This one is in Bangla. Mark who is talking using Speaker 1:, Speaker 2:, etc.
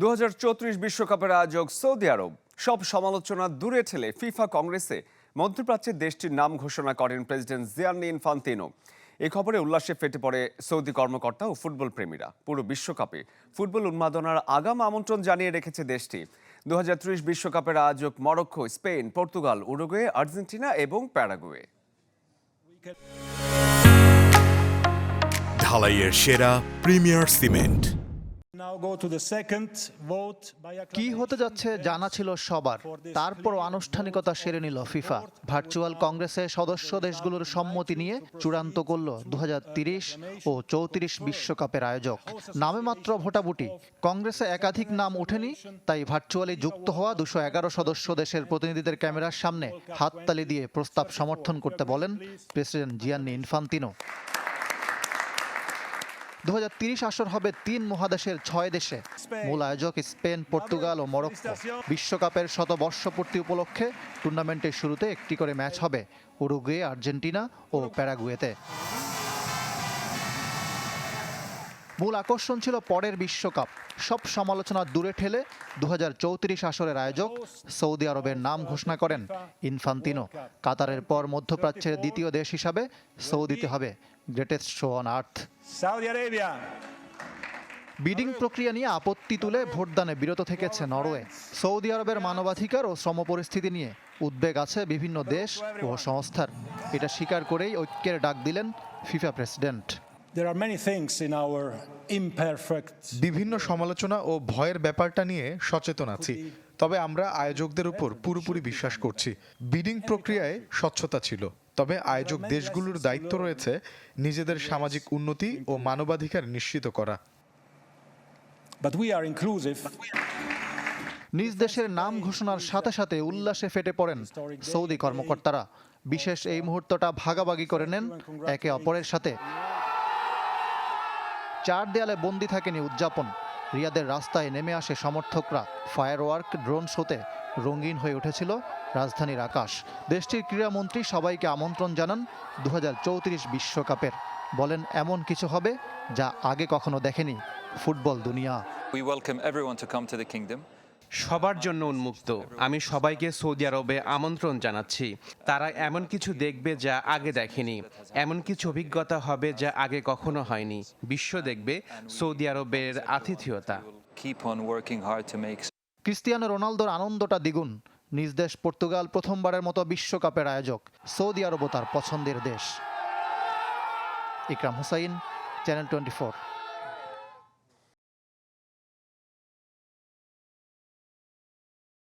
Speaker 1: দু বিশ্বকাপের আয়োজক সৌদি আরব সব সমালোচনা দূরে ঠেলে ফিফা কংগ্রেসে মধ্যপ্রাচ্যের দেশটির নাম ঘোষণা করেন প্রেসিডেন্ট জিয়ান্নি ইনফান্তিনো। এ খবরে উল্লাসে ফেটে পড়ে সৌদি কর্মকর্তা ও ফুটবল প্রেমীরা। পুরো বিশ্বকাপে ফুটবল উন্মাদনার আগাম আমন্ত্রণ জানিয়ে রেখেছে দেশটি। দু বিশ্বকাপের আয়োজক Morocco, Spain, Portugal, Uruguay, Argentina এবং প্যারাগুয়ে।
Speaker 2: ঢালাইয়ের সেরা প্রিমিয়ার সিমেন্ট।
Speaker 3: কি হতে যাচ্ছে জানা ছিল সবার। তারপর আনুষ্ঠানিকতা সেরে নিল ফিফা। ভার্চুয়াল কংগ্রেসে সদস্য দেশগুলোর সম্মতি নিয়ে চূড়ান্ত করল দু ও চৌত্রিশ বিশ্বকাপের আয়োজক। নামে মাত্র ভোটাভুটি। কংগ্রেসে একাধিক নাম ওঠেনি তাই ভার্চুয়ালি যুক্ত হওয়া দুশো এগারো সদস্য দেশের প্রতিনিধিদের ক্যামেরার সামনে হাততালি দিয়ে প্রস্তাব সমর্থন করতে বলেন প্রেসিডেন্ট জিয়ান্নি ইনফান্তিনো। দু আসর হবে তিন মহাদেশের ছয় দেশে। মূল আয়োজক স্পেন পর্তুগাল ও মরক্কো। বিশ্বকাপের শতবর্ষপূর্তি উপলক্ষে টুর্নামেন্টের শুরুতে একটি করে ম্যাচ হবে উরুগুয়ে আর্জেন্টিনা ও প্যারাগুয়েতে। মূল আকর্ষণ ছিল পরের বিশ্বকাপ। সব সমালোচনা দূরে ঠেলে দু হাজার আসরের আয়োজক সৌদি আরবের নাম ঘোষণা করেন ইনফান্তিনো। কাতারের পর মধ্যপ্রাচ্যের দ্বিতীয় দেশ হিসাবে সৌদিতে হবে greatest show on earth. Bidding প্রক্রিয়া নিয়ে আপত্তি তুলে ভোটদানে বিরত থেকেছে নরওয়ে। সৌদি আরবের মানবাধিকার ও শ্রম পরিস্থিতি নিয়ে উদ্বেগ আছে বিভিন্ন দেশ ও সংস্থার। এটা স্বীকার করেই ঐক্যের ডাক দিলেন FIFA president.
Speaker 4: There are many things in our imperfect
Speaker 5: বিভিন্ন সমালোচনা ও ভয়ের ব্যাপারটা নিয়ে সচেতন আছি। তবে আমরা আয়োজকদের উপর পুরোপুরি বিশ্বাস করছি। বিডিং প্রক্রিয়ায় স্বচ্ছতা ছিল। তবে আয়োজক দেশগুলোর দায়িত্ব রয়েছে নিজেদের সামাজিক উন্নতি ও মানবাধিকার নিশ্চিত করা।
Speaker 4: But we are inclusive.
Speaker 3: নিজ দেশের নাম ঘোষণার সাথে সাথে উল্লাসে ফেটে পড়েন সৌদি কর্মকর্তারা। বিশেষ এই মুহূর্তটা ভাগাভাগি করে নেন একে অপরের সাথে। চার দেয়ালে বন্দি থাকেনি উদযাপন। রিয়াদের রাস্তায় নেমে আসে সমর্থকরা। ফায়ারওয়ার্ক ড্রোন শোতে রঙিন হয়ে উঠেছিল রাজধানীর আকাশ। দেশটির ক্রীড়ামন্ত্রী সবাইকে আমন্ত্রণ জানান দু বিশ্বকাপের। বলেন, এমন কিছু হবে যা আগে কখনো দেখেনি ফুটবল দুনিয়া।
Speaker 6: We welcome everyone to come to the kingdom.
Speaker 7: সবার জন্য উন্মুক্ত। আমি সবাইকে সৌদি আরবে আমন্ত্রণ জানাচ্ছি। তারা এমন কিছু দেখবে যা আগে দেখেনি। এমন কিছু অভিজ্ঞতা হবে যা আগে কখনো হয়নি। বিশ্ব দেখবে সৌদি আরবের আতিথেয়তা।
Speaker 3: ক্রিস্তিয়ানো রোনালদোর আনন্দটা দ্বিগুণ। নিজ দেশ পর্তুগাল প্রথমবারের মতো বিশ্বকাপের আয়োজক। সৌদি আরবও তার পছন্দের দেশ। ইকরাম হুসাইন চ্যানেল টোয়েন্টি